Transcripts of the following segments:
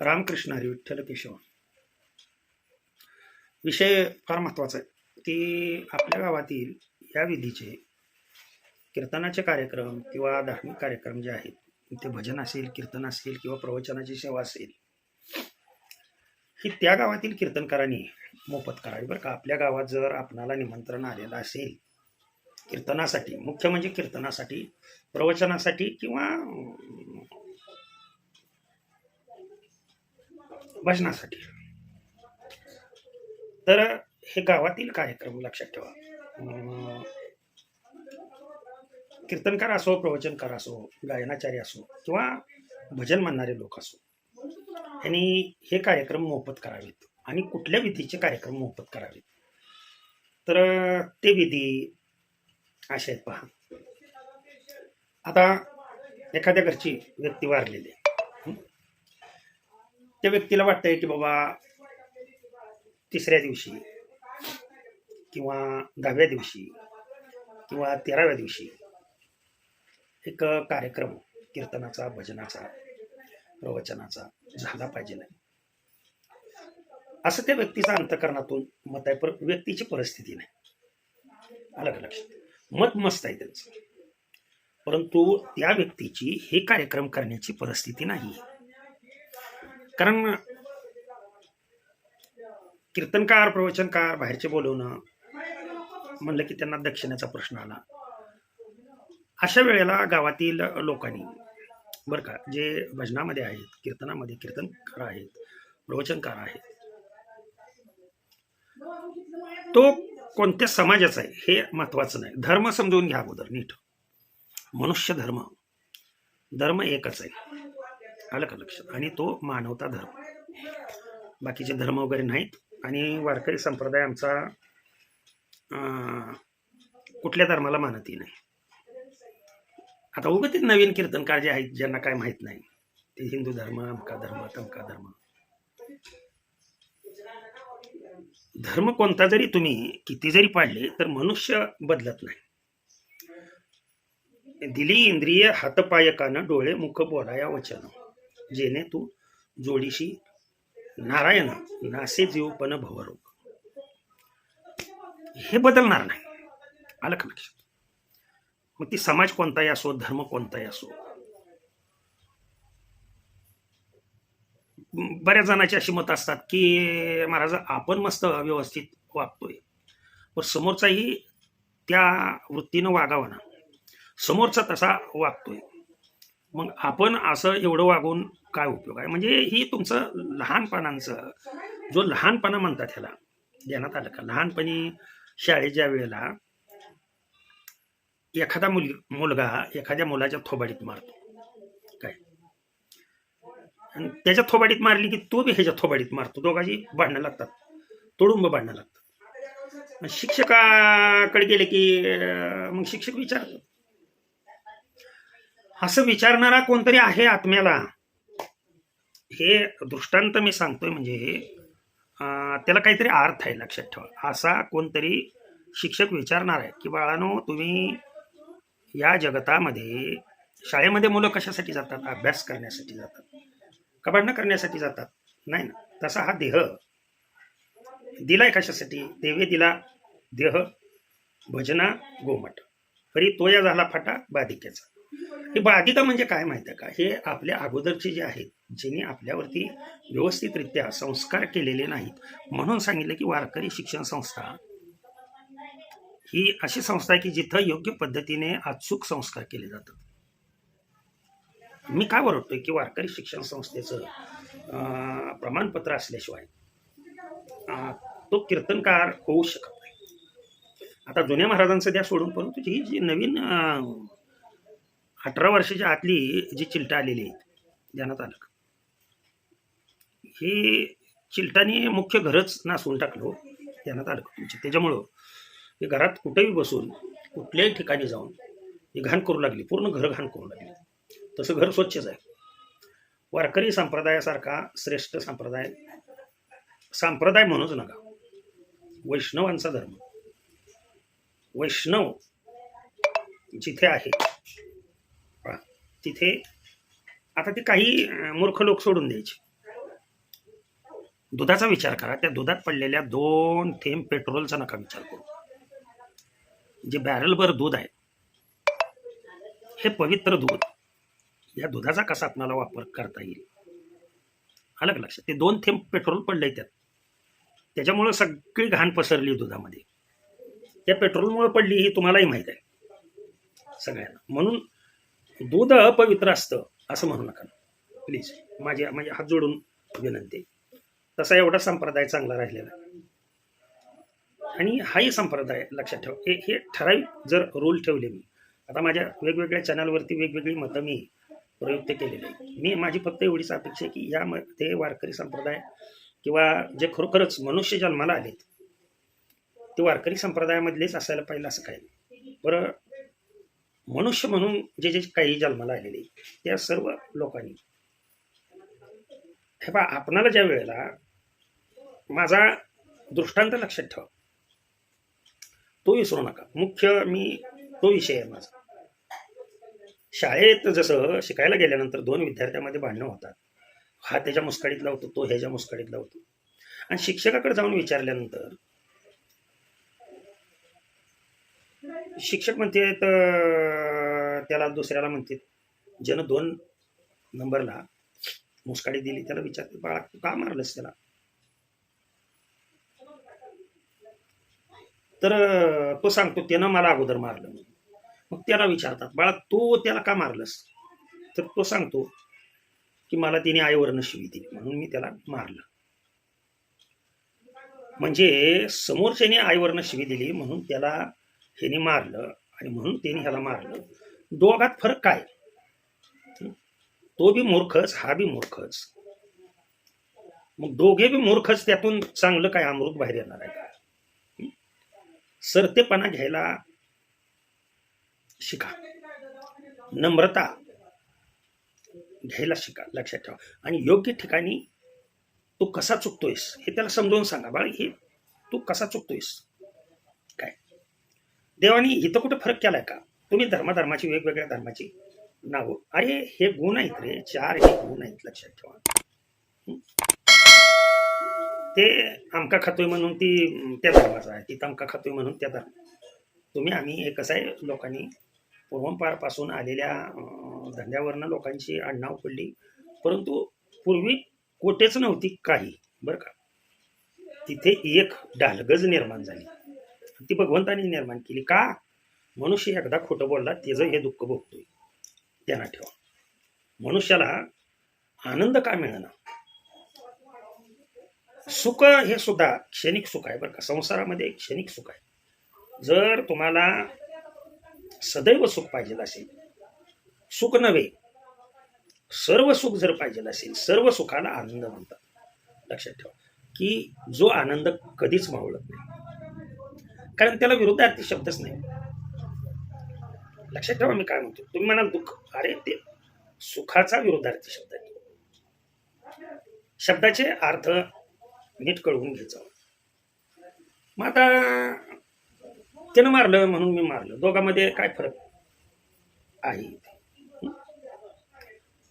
रामकृष्ण हरी विठ्ठल केशव विषय फार महत्त्वाचा आहे. की आपल्या गावातील या विधीचे कीर्तनाचे कार्यक्रम किंवा धार्मिक कार्यक्रम जे आहेत ते भजन असेल कीर्तन असेल किंवा प्रवचनाची सेवा असेल ही त्या गावातील कीर्तनकारांनी मोफत करावी बरं का. आपल्या गावात जर आपणाला निमंत्रण आलेलं असेल कीर्तनासाठी मुख्य म्हणजे कीर्तनासाठी प्रवचनासाठी किंवा भजनासाठी. तर हे गावातील कार्यक्रम लक्षात ठेवा. कीर्तनकार असो प्रवचनकार असो गायनाचार्य असो किंवा भजन म्हणणारे लोक असो यांनी हे कार्यक्रम मोफत करावेत आणि कुठल्या विधीचे कार्यक्रम मोफत करावेत? तर ते विधी असे आहेत पहा. आता एखाद्या घरची व्यक्ती वारलेली आहे. त्या व्यक्तीला वाटतंय की बाबा तिसऱ्या दिवशी किंवा दहाव्या दिवशी किंवा तेराव्या दिवशी एक कार्यक्रम कीर्तनाचा भजनाचा प्रवचनाचा झाला पाहिजे नाही. असं त्या व्यक्तीचा अंतकरणातून मत आहे पर व्यक्तीची परिस्थिती नाही. अलग अलग लक्षात? मत मस्त आहे त्यांचं. परंतु त्या व्यक्तीची हे कार्यक्रम करण्याची परिस्थिती नाही. कारण कीर्तनकार प्रवचनकार बाहेरचे बोलवणं म्हणलं की त्यांना दक्षिणेचा प्रश्न आला. अशा वेळेला गावातील लोकांनी बरं का जे भजनामध्ये आहेत कीर्तनामध्ये कीर्तनकार आहेत प्रवचनकार आहेत तो कोणत्या समाजाचा आहे हे महत्वाचं नाही. धर्म समजून घ्या अगोदर नीट. मनुष्य धर्म धर्म एकच आहे. आलं का लक्षात? आणि तो मानवता धर्म. बाकीचे धर्म वगैरे नाहीत. आणि वारकरी संप्रदाय आमचा अं, कुठल्या धर्माला मानतही नाही. आता उगं ते नवीन कीर्तनकार जे आहेत ज्यांना काय माहीत नाही. ते हिंदू धर्म अमका धर्म तमका धर्म. धर्म कोणता जरी तुम्ही किती जरी पाळले तर मनुष्य बदलत नाही. दिली इंद्रिय हातपायकानं डोळे मुख बोलाया वचन. जेणे तू जोडीशी नारायण नासे जीवपण भवरोग. हे बदलणार नाही. आलं का लक्षात? मग ती समाज कोणताही असो धर्म कोणताही असो बऱ्याच जणांची अशी मत असतात की महाराज आपण मस्त व्यवस्थित वागतोय. पण समोरचाही त्या वृत्तीनं वागावा ना. समोरचा तसा वागतोय. मग आपण असं एवढं वागून काय उपयोग आहे? म्हणजे ही तुमचं लहानपणांचं जो लहानपणा म्हणतात ह्याला देण्यात आलं का? लहानपणी शाळेच्या वेळेला एखादा मुल मुलगा एखाद्या मुलाच्या थोबाडीत मारतो. काय? आणि त्याच्या थोबाडीत मारली की तो बी ह्याच्या थोबाडीत मारतो. दोघांची भांडणं लागतात. तोडुंब भांडणं लागतात. शिक्षकाकडे गेले की मग शिक्षक विचारतो असं विचारणारा कोणतरी आहे आत्म्याला? हे दृष्टांत मी सांगतोय म्हणजे त्याला काहीतरी अर्थ आहे लक्षात ठेवा. असा कोणतरी शिक्षक विचारणार आहे की बाळानो तुम्ही या जगतामध्ये शाळेमध्ये मुलं कशासाठी जातात? अभ्यास करण्यासाठी जातात. कबाडणं करण्यासाठी जातात. नाही ना. तसा हा देह दिलाय कशासाठी? देवे दिला देह भजना गोमट. फरी तोया झाला फाटा बाधिकेचा. ही बाधिता म्हणजे काय माहिती आहे का? हे आपल्या अगोदरचे जे आहेत ज्यांनी आपल्यावरती व्यवस्थितरित्या संस्कार केलेले नाहीत म्हणून सांगितलं की वारकरी शिक्षण संस्था ही अशी संस्था आहे की जिथं योग्य पद्धतीने अचूक संस्कार केले जातात. मी काय ओरडतोय की वारकरी शिक्षण संस्थेचं अं, प्रमाणपत्र असल्याशिवाय तो कीर्तनकार होऊ शकत नाही. आता जुन्या महाराजांचं द्या सोडून परंतु ही जी नवीन अठरा वर्षाच्या आतली जी चिलटा आलेली आहेत ध्यानात आलं का? हे चिलटाने मुख्य घरच नासवून टाकलो ध्यानात आलं का त्याच्यामुळं हे घरात कुठेही बसून कुठल्याही ठिकाणी जाऊन हे घाण करू लागली पूर्ण घर घाण करू लागली. तसं घर स्वच्छच आहे. वारकरी संप्रदायासारखा श्रेष्ठ संप्रदाय संप्रदाय म्हणूच नका. वैष्णवांचा धर्म. वैष्णव जिथे आहे तिथे आता ते काही मूर्ख लोक सोडून द्यायचे. दुधाचा विचार करा. त्या दुधात पडलेल्या दोन थेंब पेट्रोलचा नका विचार करू. जे बॅरलभर दूध आहे हे पवित्र दूध या दुधाचा कसा आपणाला वापर करता येईल? अलग का लक्षात ते दोन थेंब पेट्रोल पडले त्यात. त्याच्यामुळं सगळी घाण पसरली दुधामध्ये. त्या पेट्रोलमुळे पडली ही तुम्हालाही माहीत आहे. सगळ्यांना. म्हणून दूध अपवित्र असतं असं म्हणू नका. प्लीज माझ्या माझे हात जोडून विनंती तसा एवढा संप्रदाय चांगला राहिलेला आणि हाही संप्रदाय लक्षात ठेव. हे हे ठराविक जर रूल ठेवले मी आता माझ्या वेगवेगळ्या चॅनलवरती वेगवेगळी मतं मी प्रयुक्त केलेली आहे मी माझी फक्त एवढीच अपेक्षा आहे की या म ते वारकरी संप्रदाय किंवा जे खरोखरच मनुष्य जन्माला आलेत ते वारकरी संप्रदायामधलेच असायला पाहिजे असं काही नाही. बरं मनुष्य म्हणून जे जे काही जन्माला आलेले त्या सर्व लोकांनी. हे पहा आपणाला ज्या वेळेला माझा दृष्टांत लक्षात ठेवा. तो विसरू नका. मुख्य मी तो विषय आहे माझा. शाळेत जसं शिकायला गेल्यानंतर दोन विद्यार्थ्यांमध्ये भांडणं होतात. हा त्याच्या मुस्काळीतला लावतो तो ह्याच्या मुस्काळीतला होतो. आणि शिक्षकाकडे जाऊन विचारल्यानंतर शिक्षक म्हणते तर त्याला दुसऱ्याला म्हणते ज्यानं दोन नंबरला मुस्काडी दिली त्याला विचारते बाळा तू का मारलंस त्याला? तर तो सांगतो त्यानं मला अगोदर मारलं मग त्याला विचारतात बाळा तू त्याला का मारलंस? तर तो सांगतो की मला तिने आईवरनं शिवी दिली म्हणून मी त्याला मारलं. म्हणजे समोरच्याने आईवरनं शिवी दिली म्हणून त्याला ह्याने मारलं आणि म्हणून त्याने ह्याला मारलं. दोघात फरक काय? तो बी मूर्खच हा बी मूर्खच. मग दोघे बी मूर्खच त्यातून चांगलं काय अमृत बाहेर येणार आहे का? सरतेपणा घ्यायला शिका. नम्रता घ्यायला शिका लक्षात ठेवा. आणि योग्य ठिकाणी तू कसा चुकतोयस हे त्याला समजावून सांगा. बाळ हे तू कसा चुकतोयस? देवानी इथं कुठं फरक केलाय का? तुम्ही धर्माधर्माची वेगवेगळ्या धर्माची नावं. अरे हे गुण आहेत रे. चार हे गुण आहेत लक्षात ठेवा. ते आमका खातोय म्हणून ती त्या धर्माचा आहे. ती तमका खातोय म्हणून त्या धर्म. तुम्ही आम्ही हे कसं आहे लोकांनी पूर्वंपारपासून आलेल्या धंद्यावरनं लोकांची आडनाव पडली. परंतु पूर्वी कोटेच नव्हती काही बरं का? तिथे एक डालगज निर्माण झाली. ती भगवंताने निर्माण केली. का? मनुष्य एकदा खोटं बोलला त्याचं हे दुःख भोगतोय. त्यांना ठेवा. मनुष्याला आनंद का मिळणार सुख हे सुद्धा क्षणिक सुख आहे बरं का. संसारामध्ये क्षणिक सुख आहे. जर तुम्हाला सदैव सुख पाहिजे असेल सुख नव्हे सर्व सुख जर पाहिजे असेल सर्व सुखाला आनंद म्हणतात. लक्षात ठेवा. की जो आनंद कधीच मावळत नाही. कारण त्याला विरुद्धार्थी शब्दच नाही. लक्षात ठेवा मी काय म्हणतो. तुम्ही म्हणाल दुःख. अरे ते सुखाचा विरुद्धार्थी शब्द आहे. शब्दाचे अर्थ नीट कळवून घ्यायचा. मग आता त्यानं मारलं म्हणून मी मारलं. दोघांमध्ये काय फरक आहे?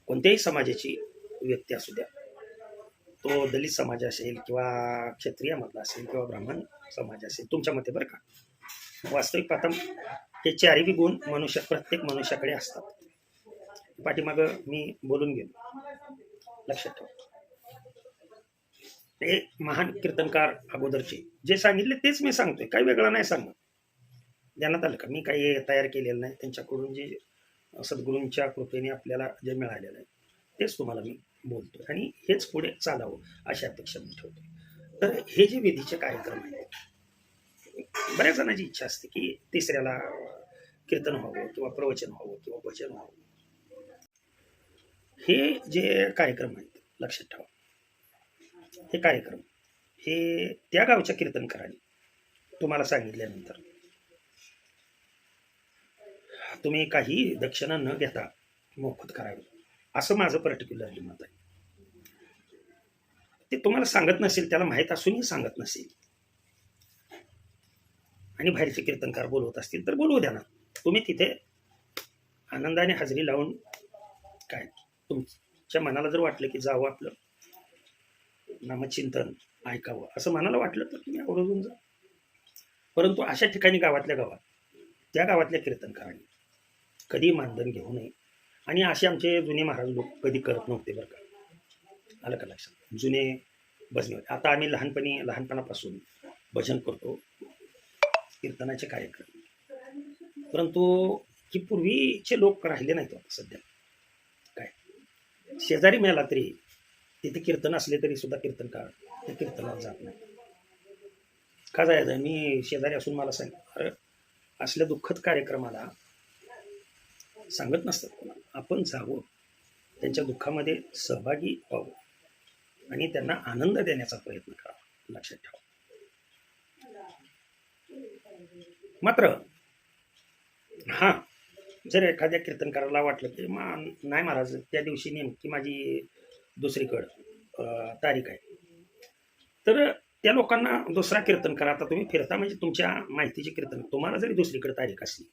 कोणत्याही समाजाची व्यक्ती असू द्या. तो दलित समाज असेल किंवा क्षत्रियामधला असेल किंवा ब्राह्मण समाज असेल तुमच्या मते बरं का? वास्तविक प्रथम हे चारही गुण मनुष्य प्रत्येक मनुष्याकडे असतात. पाठीमागं मी बोलून गेलो लक्षात ठेवा. ते महान कीर्तनकार अगोदरचे जे सांगितले तेच मी सांगतोय काही वेगळं नाही सांगत. ध्यानात आलं का? मी काही तयार केलेलं नाही. त्यांच्याकडून जे सद्गुरूंच्या कृपेने आपल्याला जे मिळालेलं आहे तेच तुम्हाला मी बोलतोय. आणि हेच पुढे चालावं अशी अपेक्षा मी ठेवतोय. तर हे जे विधीचे कार्यक्रम आहेत बऱ्याच जणांची इच्छा असते की तिसऱ्याला कीर्तन व्हावं किंवा प्रवचन व्हावं किंवा भजन व्हावं. हे जे कार्यक्रम आहेत लक्षात ठेवा. हे कार्यक्रम हे त्या गावच्या कीर्तनकारांनी तुम्हाला सांगितल्यानंतर तुम्ही काही दक्षिणा न घेता मोफत करावी असं माझं पर्टिक्युलरली मत आहे. ते तुम्हाला सांगत नसेल त्याला माहीत असूनही सांगत नसेल. आणि बाहेरचे कीर्तनकार बोलवत असतील तर बोलवू द्या ना. तुम्ही तिथे आनंदाने हजेरी लावून काय तुमच्या मनाला जर वाटलं की जावं आपलं नामचिंतन ऐकावं असं मनाला वाटलं तर तुम्ही आवर्जून जा. परंतु अशा ठिकाणी गावातल्या गावात त्या गावातल्या कीर्तनकारांनी कधी मानधन घेऊ नये. आणि असे आमचे जुने महाराज लोक कधी करत नव्हते बरं का. आलं का लक्षात? जुने भजन होते. आता आम्ही लहानपणी लहानपणापासून भजन करतो. कीर्तनाचे कार्यक्रम. परंतु की पूर्वीचे लोक राहिले नाहीत आता सध्या. काय? शेजारी मिळाला तरी तिथे कीर्तन असले तरी सुद्धा कीर्तनकार ते कीर्तनाला जात नाही का जायचं? मी शेजारी असून मला सांग अरे असल्या दुःखद कार्यक्रमाला सांगत नसतात आपण जावं. त्यांच्या दुःखामध्ये सहभागी व्हावं. आणि त्यांना आनंद देण्याचा प्रयत्न करा. लक्षात ठेवा. मात्र हां जर एखाद्या कीर्तनकाराला वाटलं की मा नाही महाराज त्या दिवशी नेमकी माझी दुसरीकडं तारीख आहे. तर त्या लोकांना दुसरा कीर्तन करा आता तुम्ही फिरता म्हणजे तुमच्या माहितीचे कीर्तन तुम्हाला जरी दुसरीकडे तारीख असली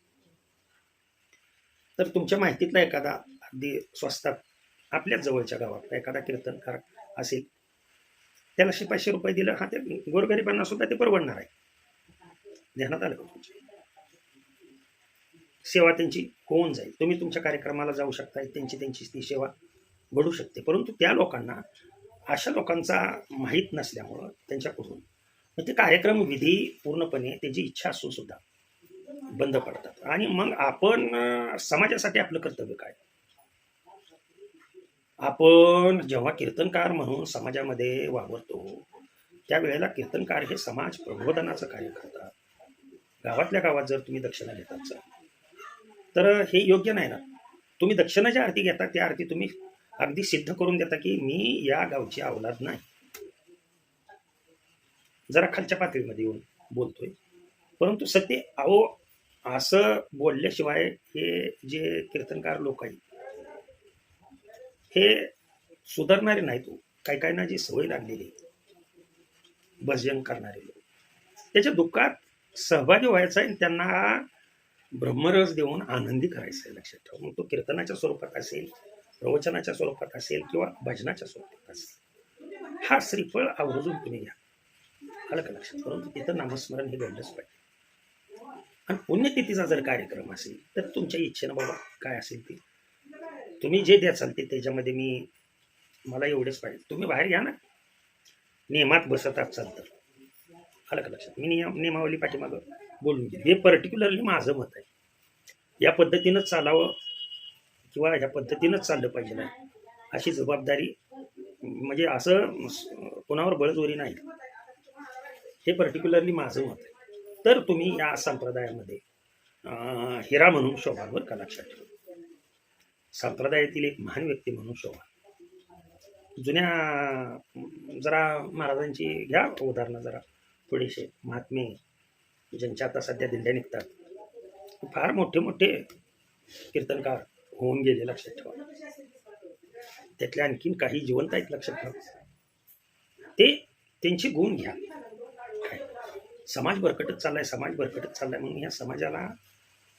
तर तुमच्या माहितीतला एखादा अगदी स्वस्तात आपल्याच जवळच्या गावात एखादा कीर्तनकार असेल. त्याला पाचशे रुपये दिलं हा ते गोरगरिबांना सुद्धा ते परवडणार आहे. ध्यानात आलं का सेवा त्यांची होऊन जाईल. तुम्ही तुमच्या कार्यक्रमाला जाऊ शकता त्यांची त्यांची ती सेवा घडू शकते. परंतु त्या लोकांना अशा लोकांचा माहीत नसल्यामुळं त्यांच्याकडून मग ते कार्यक्रम विधी पूर्णपणे त्याची इच्छा असून सुद्धा बंद पडतात. आणि मग आपण समाजासाठी आपलं कर्तव्य काय? आपण जेव्हा कीर्तनकार म्हणून समाजामध्ये वावरतो त्यावेळेला कीर्तनकार हे समाज प्रबोधनाचं कार्य करतात. गावातल्या गावात जर तुम्ही दक्षिणा घेतात सर तर हे योग्य नाही ना? तुम्ही दक्षिणा ज्या आरती घेता त्या आरती तुम्ही अगदी सिद्ध करून देता की मी या गावची अवलाद नाही. जरा खालच्या पातळीमध्ये येऊन बोलतोय. परंतु सत्य अहो असं बोलल्याशिवाय हे जे कीर्तनकार लोक आहेत हे सुधारणारे नाहीत तू काही काही ना जी सवय लागलेली आहे, भजन करणारे लोक. त्याच्या दुःखात सहभागी व्हायचा आहे आणि त्यांना ब्रह्मरस देऊन आनंदी करायचं आहे लक्षात ठेवा. मग तो कीर्तनाच्या स्वरूपात असेल प्रवचनाच्या स्वरूपात असेल किंवा भजनाच्या स्वरूपात असेल हा श्रीफळ आवर्जून तुम्ही घ्या. आलं का लक्षात? परंतु तिथं नामस्मरण हे घडलंच पाहिजे. आणि पुण्यतिथीचा जर कार्यक्रम असेल तर तुमच्या इच्छेनं बाबा काय असेल ते तुम्ही जे द्याचाल ते त्याच्यामध्ये मी मला एवढेच पाहिजे. तुम्ही बाहेर घ्या ना. नियमात बसत असाल तर. आलं का लक्षात? मी नियम नियमावली पाठीमागं बोलून घेईन. हे पर्टिक्युलरली माझं मत आहे. या पद्धतीनंच चालावं किंवा ह्या पद्धतीनंच चाललं पाहिजे नाही अशी जबाबदारी म्हणजे असं कोणावर बळजोरी नाही. हे पर्टिक्युलरली माझं मत आहे. तर तुम्ही या संप्रदायामध्ये हिरा म्हणून शोभांवर का लक्षात ठेवा. संप्रदायातील एक महान व्यक्ती म्हणून शोभा. जुन्या जरा महाराजांची घ्या उदाहरणं जरा. थोडेसे महात्मे ज्यांच्या आता सध्या दिंड्या निघतात. फार मोठे मोठे कीर्तनकार होऊन गेले लक्षात ठेवा. त्यातले आणखीन काही जिवंत आहेत लक्षात ठेवा. ते त्यांचे गुण घ्या. समाज भरकटत चाललाय समाज भरकटत चाललाय म्हणून या समाजाला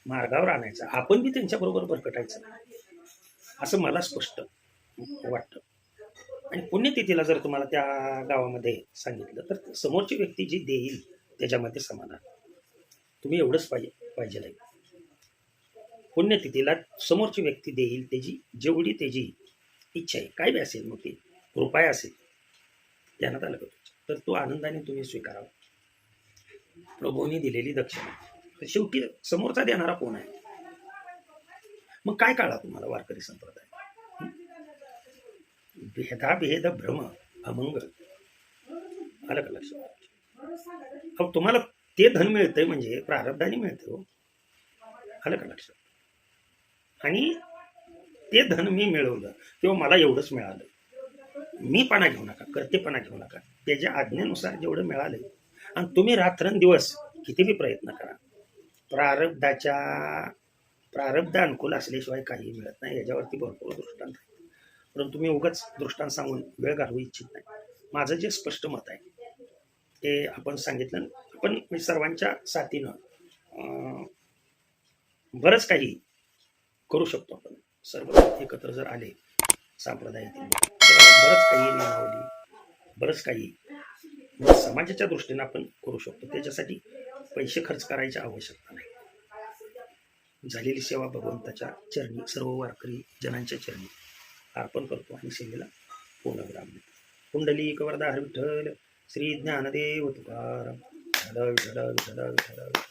मार्गावर आणायचं. आपण बी त्यांच्याबरोबर भरकटायचं असं मला स्पष्ट वाटतं. आणि पुण्यतिथीला जर तुम्हाला त्या गावामध्ये सांगितलं तर समोरची व्यक्ती जी देईल त्याच्यामध्ये समाधान तुम्ही एवढंच पाहिजे पाहिजे नाही. पुण्यतिथीला समोरची व्यक्ती देईल त्याची जेवढी त्याची इच्छा आहे काय बी असेल मग ती कृपाय असेल ध्यानात आलं करतो तर तो आनंदाने तुम्ही स्वीकारावा. प्रभूंनी दिलेली दक्षिणा. तर शेवटी समोरचा देणारा कोण आहे? मग काय कळला तुम्हाला वारकरी संप्रदाय भेदा भेद भ्रम अमंगल आलं का लक्षात? अहो तुम्हाला ते धन मिळतंय म्हणजे प्रारब्धाने मिळतं हो. आलं का लक्षात? आणि ते धन मी मिळवलं किंवा मला एवढंच मिळालं. मी पणा घेऊ नका कर्तेपणा घेऊ नका. त्याच्या आज्ञेनुसार जेवढं मिळालं आणि तुम्ही रात्रंदिवस किती बी प्रयत्न करा. प्रारब्धाच्या प्रारब्ध अनुकूल असल्याशिवाय काही मिळत नाही. याच्यावरती भरपूर दृष्टांत आहे परंतु मी उगाच दृष्टांत सांगून वेळ घालवू इच्छित नाही. माझं जे स्पष्ट मत आहे ते आपण सांगितलं. आपण सर्वांच्या साथीनं बरंच काही करू शकतो आपण. सर्व एकत्र जर आले संप्रदायातील बरंच काही नियमावली बरंच काही समाजाच्या दृष्टीने आपण करू शकतो. त्याच्यासाठी पैसे खर्च करायची आवश्यकता नाही. झालेली सेवा भगवंताच्या चरणी सर्व वारकरी जनांच्या चरणी अर्पण करतो आणि सेवेला पूर्णविराम देतो. कुंडली कवरदा विठ्ठल श्री ज्ञानदेव तुकाराम. विठ्ठल विठ्ठल विठ्ठल विठ्ठल